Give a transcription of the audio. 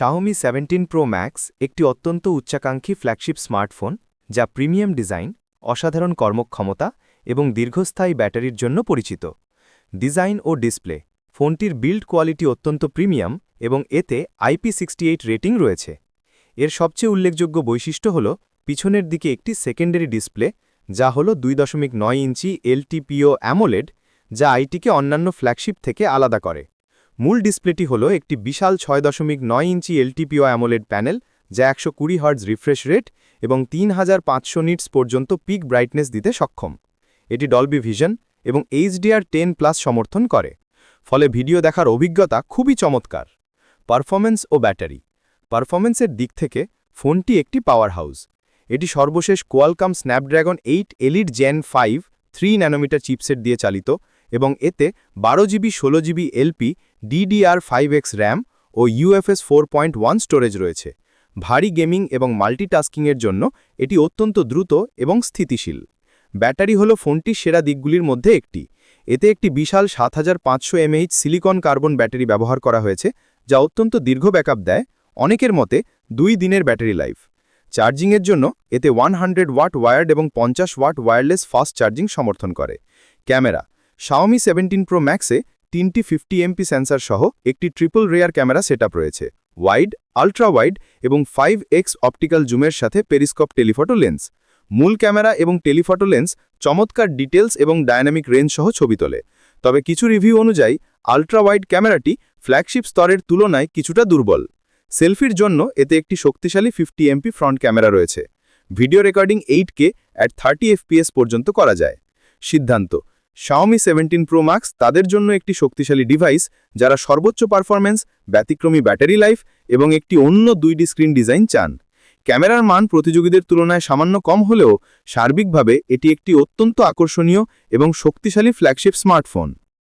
Xiaomi seventeen pro max একটি অত্যন্ত উচ্চাকাঙ্ক্ষী ফ্ল্যাগশিপ স্মার্টফোন যা প্রিমিয়াম ডিজাইন অসাধারণ কর্মক্ষমতা এবং দীর্ঘস্থায়ী ব্যাটারির জন্য পরিচিত। ডিজাইন ও ডিসপ্লে ফোনটির বিল্ড কোয়ালিটি অত্যন্ত প্রিমিয়াম এবং এতে আইপি রেটিং রয়েছে। এর সবচেয়ে উল্লেখযোগ্য বৈশিষ্ট্য হল, পিছনের দিকে একটি সেকেন্ডারি ডিসপ্লে যা হল দুই দশমিক নয় ইঞ্চি এলটিপিও অ্যামোলেড যা আইটিকে অন্যান্য ফ্ল্যাগশিপ থেকে আলাদা করে। মূল ডিসপ্লেটি হল একটি বিশাল ছয় দশমিক নয় ইঞ্চি এলটিপিও অ্যামোলেড প্যানেল, যা একশো কুড়ি হার্জ রিফ্রেশ রেট এবং তিন হাজার পাঁচশো নিটস পর্যন্ত পিক ব্রাইটনেস দিতে সক্ষম। এটি ডলবি ভিশন এবং এইচডিআর টেন প্লাস সমর্থন করে, ফলে ভিডিও দেখার অভিজ্ঞতা খুবই চমৎকার। পারফরম্যান্স ও ব্যাটারি। পারফরম্যান্সের দিক থেকে ফোনটি একটি পাওয়ার হাউস এটি সর্বশেষ Qualcomm Snapdragon eight elite gen five three nanometer chipset দিয়ে চালিত এবং এতে বারো জিবি, ষোলো GB LP DDR five X RAM ও UFS four point one storage রয়েছে। ভারী গেমিং এবং মাল্টিটাস্কিংয়ের জন্য এটি অত্যন্ত দ্রুত এবং স্থিতিশীল। ব্যাটারি হল ফোনটির সেরা দিকগুলির মধ্যে একটি। এতে একটি বিশাল সাত হাজার পাঁচশো এমএইচ সিলিকন কার্বন ব্যাটারি ব্যবহার করা হয়েছে, যা অত্যন্ত দীর্ঘ ব্যাকআপ দেয়, অনেকের মতে দুই দিনের ব্যাটারি লাইফ। চার্জিংয়ের জন্য এতে ওয়ান হান্ড্রেড ওয়াট ওয়ার্ড এবং পঞ্চাশ ওয়াট ওয়্যারলেস ফাস্ট চার্জিং সমর্থন করে। ক্যামেরা শাওমি সেভেন্টিন প্রো ম্যাক্সে তিনটি ফিফটি এমপি সেন্সার সহ একটি ট্রিপল রেয়ার ক্যামেরা সেটআপ রয়েছে। ওয়াইড আল্ট্রা ওয়াইড এবং ফাইভ এক্স অপটিক্যাল জুমের সাথে পেরিস্কোপ টেলিফটো লেন্স মূল ক্যামেরা এবং টেলিফটো লেন্স চমৎকার ডিটেলস এবং ডায়নামিক রেঞ্জ সহ ছবি তোলে। তবে কিছু রিভিউ অনুযায়ী আল্ট্রা ওয়াইড ক্যামেরাটি ফ্ল্যাগশিপ স্তরের তুলনায় কিছুটা দুর্বল। সেলফির জন্য এতে একটি শক্তিশালী ফিফটি এমপি ফ্রন্ট ক্যামেরা রয়েছে। Video recording eight K at thirty FPS পর্যন্ত করা যায়। সিদ্ধান্ত শাওমি সেভেন্টিন প্রো ম্যাক্স তাদের জন্য একটি শক্তিশালী ডিভাইস যারা সর্বোচ্চ পারফরম্যান্স ব্যতিক্রমী ব্যাটারি লাইফ এবং একটি অন্য দুইটি স্ক্রিন ডিজাইন চান। ক্যামেরার মান প্রতিযোগীদের তুলনায় সামান্য কম হলেও সার্বিকভাবে এটি একটি অত্যন্ত আকর্ষণীয় এবং শক্তিশালী ফ্ল্যাগশিপ স্মার্টফোন